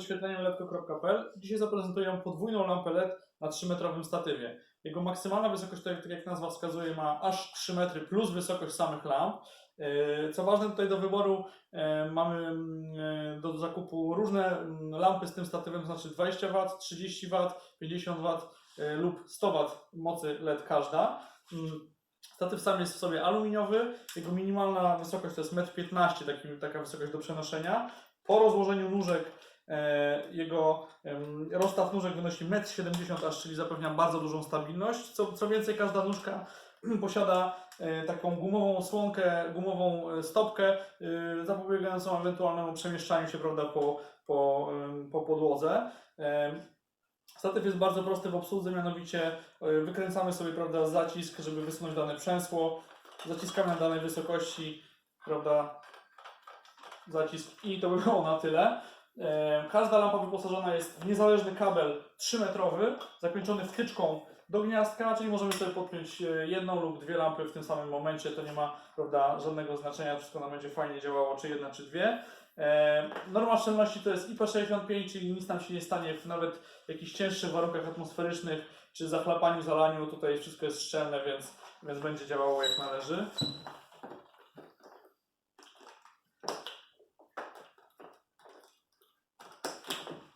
z. Dzisiaj zaprezentuję podwójną lampę LED na 3-metrowym statywie. Jego maksymalna wysokość, tak jak nazwa wskazuje, ma aż 3 metry plus wysokość samych lamp. Yy, Co ważne, tutaj do wyboru e, mamy mm, e, do zakupu różne mm, lampy z tym statywem, znaczy 20 W, 30 W, 50 W e, lub 100 W mocy LED każda. Mm, Statyw sam jest w sobie aluminiowy, jego minimalna wysokość to jest 1,15 m, taka wysokość do przenoszenia. Po rozłożeniu nóżek e, jego em, rozstaw nóżek wynosi 1,70 m aż, czyli zapewnia bardzo dużą stabilność. Co, co więcej, każda nóżka posiada e, taką gumową słonkę, gumową e, stopkę e, zapobiegającą ewentualnemu przemieszczaniu się prawda, po, po, po podłodze. Statyw jest bardzo prosty w obsłudze, mianowicie e, wykręcamy sobie prawda, zacisk, żeby wysunąć dane przęsło, zaciskamy na danej wysokości, prawda, zacisk i to by było na tyle. E, Każda lampa wyposażona jest w niezależny kabel 3-metrowy, zakończony wtyczką do gniazdka, czyli możemy sobie podpiąć e, jedną lub dwie lampy w tym samym momencie, to nie ma prawda, żadnego znaczenia, wszystko nam będzie fajnie działało, czy jedna, czy dwie. E, Norma szczelności to jest IP65, czyli nic nam się nie stanie w nawet jakichś cięższych warunkach atmosferycznych, czy zachlapaniu, zalaniu, tutaj wszystko jest szczelne, więc, więc będzie działało jak należy.